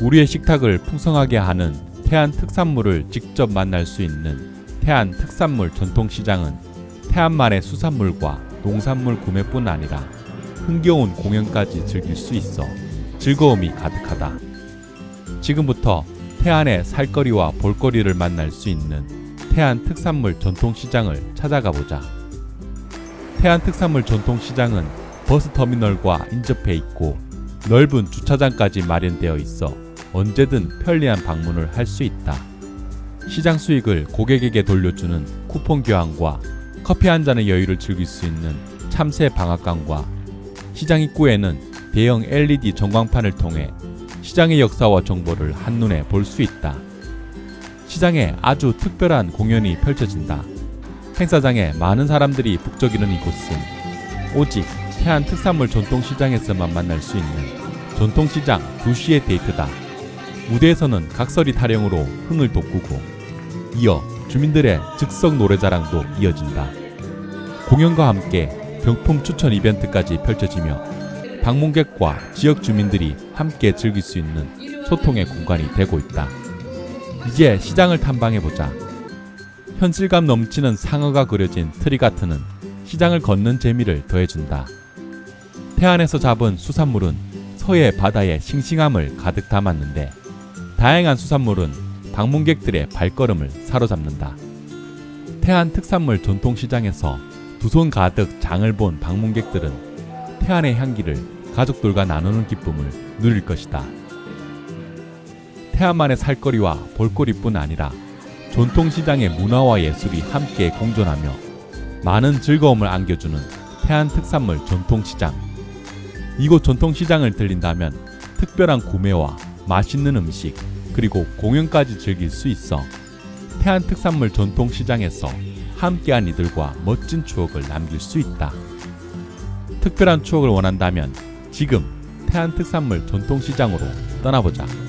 우리의 식탁을 풍성하게 하는 태안 특산물을 직접 만날 수 있는 태안 특산물 전통시장은 태안만의 수산물과 농산물 구매뿐 아니라 흥겨운 공연까지 즐길 수 있어 즐거움이 가득하다. 지금부터 태안의 살거리와 볼거리를 만날 수 있는 태안 특산물 전통시장을 찾아가 보자. 태안 특산물 전통시장은 버스터미널과 인접해 있고 넓은 주차장까지 마련되어 있어 언제든 편리한 방문을 할 수 있다. 시장 수익을 고객에게 돌려주는 쿠폰 교환과 커피 한 잔의 여유를 즐길 수 있는 참새 방앗간과 시장 입구에는 대형 LED 전광판을 통해 시장의 역사와 정보를 한눈에 볼 수 있다. 시장에 아주 특별한 공연이 펼쳐진다. 행사장에 많은 사람들이 북적이는 이곳은 오직 태안 특산물 전통시장에서만 만날 수 있는 전통시장 2시의 데이트다. 무대에서는 각설이 타령으로 흥을 돋구고 이어 주민들의 즉석 노래 자랑도 이어진다. 공연과 함께 병품 추천 이벤트까지 펼쳐지며 방문객과 지역 주민들이 함께 즐길 수 있는 소통의 공간이 되고 있다. 이제 시장을 탐방해보자. 현실감 넘치는 상어가 그려진 트리가트는 시장을 걷는 재미를 더해준다. 태안에서 잡은 수산물은 서해 바다의 싱싱함을 가득 담았는데 다양한 수산물은 방문객들의 발걸음을 사로잡는다. 태안 특산물 전통시장에서 두 손 가득 장을 본 방문객들은 태안의 향기를 가족들과 나누는 기쁨을 누릴 것이다. 태안만의 살거리와 볼거리뿐 아니라 전통시장의 문화와 예술이 함께 공존하며 많은 즐거움을 안겨주는 태안 특산물 전통시장. 이곳 전통시장을 들린다면 특별한 구매와 맛있는 음식 그리고 공연까지 즐길 수 있어 태안 특산물 전통시장에서 함께한 이들과 멋진 추억을 남길 수 있다. 특별한 추억을 원한다면 지금 태안 특산물 전통시장으로 떠나보자.